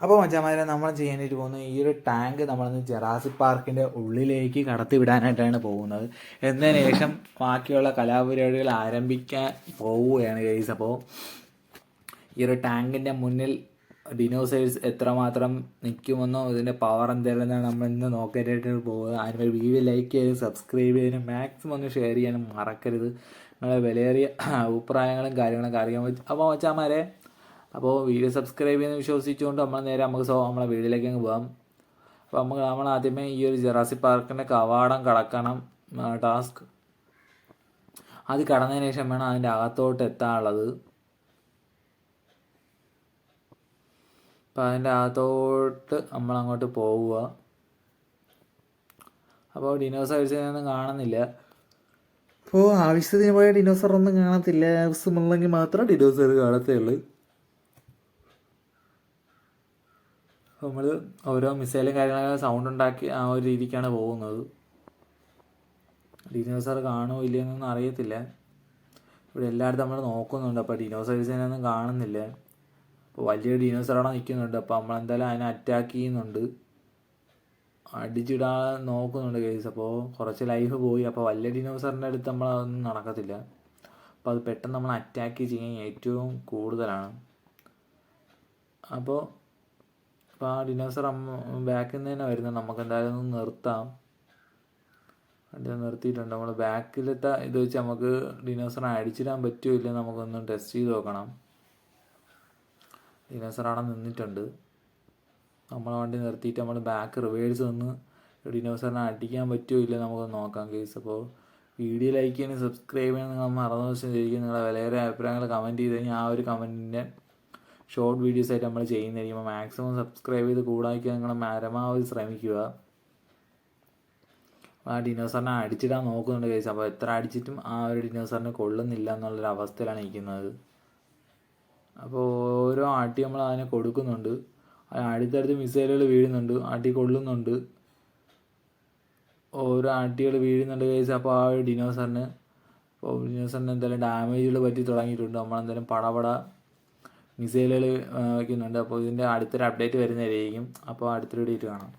അപ്പോൾ മച്ചാമാരെ നമ്മൾ ചെയ്യാനായിട്ട് പോകുന്നത് ഈ ഒരു ടാങ്ക് നമ്മളൊന്ന് ജെറാസി പാർക്കിന്റെ ഉള്ളിലേക്ക് കടത്തി വിടാനായിട്ടാണ് പോകുന്നത്. എന്നതിന് ശേഷം ബാക്കിയുള്ള കലാപരിപാടികൾ ആരംഭിക്കാൻ പോവുകയാണ് ഗൈസ് അപ്പോൾ ഈ ഒരു ടാങ്കിന്റെ മുന്നിൽ ഡിനോസൈഡ്സ് എത്രമാത്രം നിൽക്കുമെന്നോ ഇതിന്റെ പവർ എന്തായാലും നമ്മൾ ഇന്ന് നോക്കേണ്ടതായിട്ട് പോകുക അതിന് വീഡിയോ ലൈക്ക് ചെയ്ത് സബ്സ്ക്രൈബ് ചെയ്യാനും മാക്സിമം ഒന്ന് ഷെയർ ചെയ്യാനും മറക്കരുത്. നിങ്ങളുടെ വിലയേറിയ അഭിപ്രായങ്ങളും കാര്യങ്ങളൊക്കെ അറിയാൻ പറ്റും. അപ്പോൾ മച്ചാമാരെ അപ്പോൾ വീഡിയോ സബ്സ്ക്രൈബ് ചെയ്യുന്ന വിശ്വസിച്ചുകൊണ്ട് നമ്മൾ നേരെ നമുക്ക് നമ്മളെ വീട്ടിലേക്ക് അങ്ങ് പോകാം അപ്പോൾ നമുക്ക് നമ്മൾ ആദ്യമേ ഈ ഒരു ജെറാസി പാർക്കിന്റെ കവാടം കടക്കണം ടാസ്ക്. അത് കടന്നതിന് ശേഷം വേണം അതിന്റെ അകത്തോട്ട് എത്താനുള്ളത്. അപ്പോൾ അതിന്റെ അകത്തോട്ട് നമ്മൾ അങ്ങോട്ട് പോവുക. അപ്പോൾ ഡിനോസൈഡ്സിനൊന്നും കാണുന്നില്ല. അപ്പോൾ ആവശ്യത്തിന് പോയ ഡിനോസർ ഒന്നും കാണത്തില്ല. ആവശ്യമുള്ളെങ്കിൽ മാത്രം ഡിനോസർ കാണത്തുള്ളൂ. നമ്മൾ ഓരോ മിസൈലും കാര്യങ്ങളൊക്കെ സൗണ്ട് ഉണ്ടാക്കി ആ ഒരു രീതിക്കാണ് പോകുന്നത്. ഡിനോസർ കാണുമോ ഇല്ലയെന്നൊന്നും അറിയത്തില്ല. ഇവിടെ എല്ലായിടത്തും നമ്മൾ നോക്കുന്നുണ്ട്. അപ്പോൾ ഡിനോസേഴ്സിനൊന്നും കാണുന്നില്ല. അപ്പോൾ വലിയ അവിടെ നിൽക്കുന്നുണ്ട്. അപ്പോൾ നമ്മളെന്തായാലും അതിനെ അറ്റാക്ക് ചെയ്യുന്നുണ്ട്. അടിച്ചിടാൻ നോക്കുന്നുണ്ട് കേസ് അപ്പോൾ കുറച്ച് ലൈഫ് പോയി. അപ്പോൾ വലിയ ഡിനോസറിന്റെ അടുത്ത് നമ്മൾ അതൊന്നും നടക്കത്തില്ല. അപ്പോൾ അത് പെട്ടെന്ന് നമ്മൾ അറ്റാക്ക് ചെയ്യാൻ ഏറ്റവും കൂടുതലാണ്. അപ്പോൾ അപ്പോൾ ആ ഡിനോസർ അമ്മ ബാക്കിൽ നിന്ന് തന്നെ വരുന്നത് നമുക്ക് എന്തായാലും ഒന്ന് നിർത്താം. വണ്ടി നിർത്തിയിട്ടുണ്ട്. നമ്മൾ ബാക്കിലത്തെ ഇത് വെച്ച് നമുക്ക് ഡിനോസറിനെ അടിച്ചിടാൻ പറ്റുമോ ഇല്ല നമുക്കൊന്ന് ടെസ്റ്റ് ചെയ്ത് നോക്കണം. ഡിനോസർ അവിടെ നിന്നിട്ടുണ്ട്. നമ്മളെ വണ്ടി നിർത്തിയിട്ട് നമ്മൾ ബാക്ക് റിവേഴ്സ് നിന്ന് ഡിനോസറിനെ അടിക്കാൻ പറ്റുമോ ഇല്ല നമുക്ക് നോക്കാം കേസ് അപ്പോൾ വീഡിയോ ലൈക്ക് ചെയ്യാനും സബ്സ്ക്രൈബ് ചെയ്യാനും നിങ്ങൾ മറന്നു ദിവസം ശരിക്കും നിങ്ങളെ വിലയേറെ അഭിപ്രായങ്ങൾ കമന്റ് ചെയ്ത് കഴിഞ്ഞാൽ ആ ഒരു കമന്റിന്റെ ഷോർട്ട് വീഡിയോസ് ആയിട്ട് നമ്മൾ ചെയ്യുന്നതായിരിക്കും. മാക്സിമം സബ്സ്ക്രൈബ് ചെയ്ത് കൂടാക്കി നിങ്ങൾ പരമാവധി ശ്രമിക്കുക. ആ ഡിനോസറിനെ അടിച്ചിടാൻ നോക്കുന്നുണ്ട് കേസ് അപ്പോൾ എത്ര അടിച്ചിട്ടും ആ ഒരു ഡിനോസറിനെ കൊള്ളുന്നില്ല എന്നുള്ളൊരു അവസ്ഥയിലാണ് ഇരിക്കുന്നത്. അപ്പോൾ ഓരോ ആട്ടി നമ്മൾ അതിനെ കൊടുക്കുന്നുണ്ട്. അടുത്തടുത്ത് മിസൈലുകൾ വീഴുന്നുണ്ട്. ആട്ടി കൊള്ളുന്നുണ്ട്. ഓരോ ആട്ടികൾ വീഴുന്നുണ്ട് കേസ് അപ്പോൾ ആ ഒരു ഡിനോസറിന് അപ്പോൾ ഡിനോസറിന് എന്തായാലും ഡാമേജുകൾ പറ്റി തുടങ്ങിയിട്ടുണ്ട്. നമ്മളെന്തായാലും പടപട മിസൈലുകൾ വയ്ക്കുന്നുണ്ട്. അപ്പോൾ ഇതിന്റെ അടുത്തൊരു അപ്ഡേറ്റ് വരുന്നതായിരിക്കും. അപ്പോൾ അടുത്തൊരു ഡേറ്റ് കാണാം.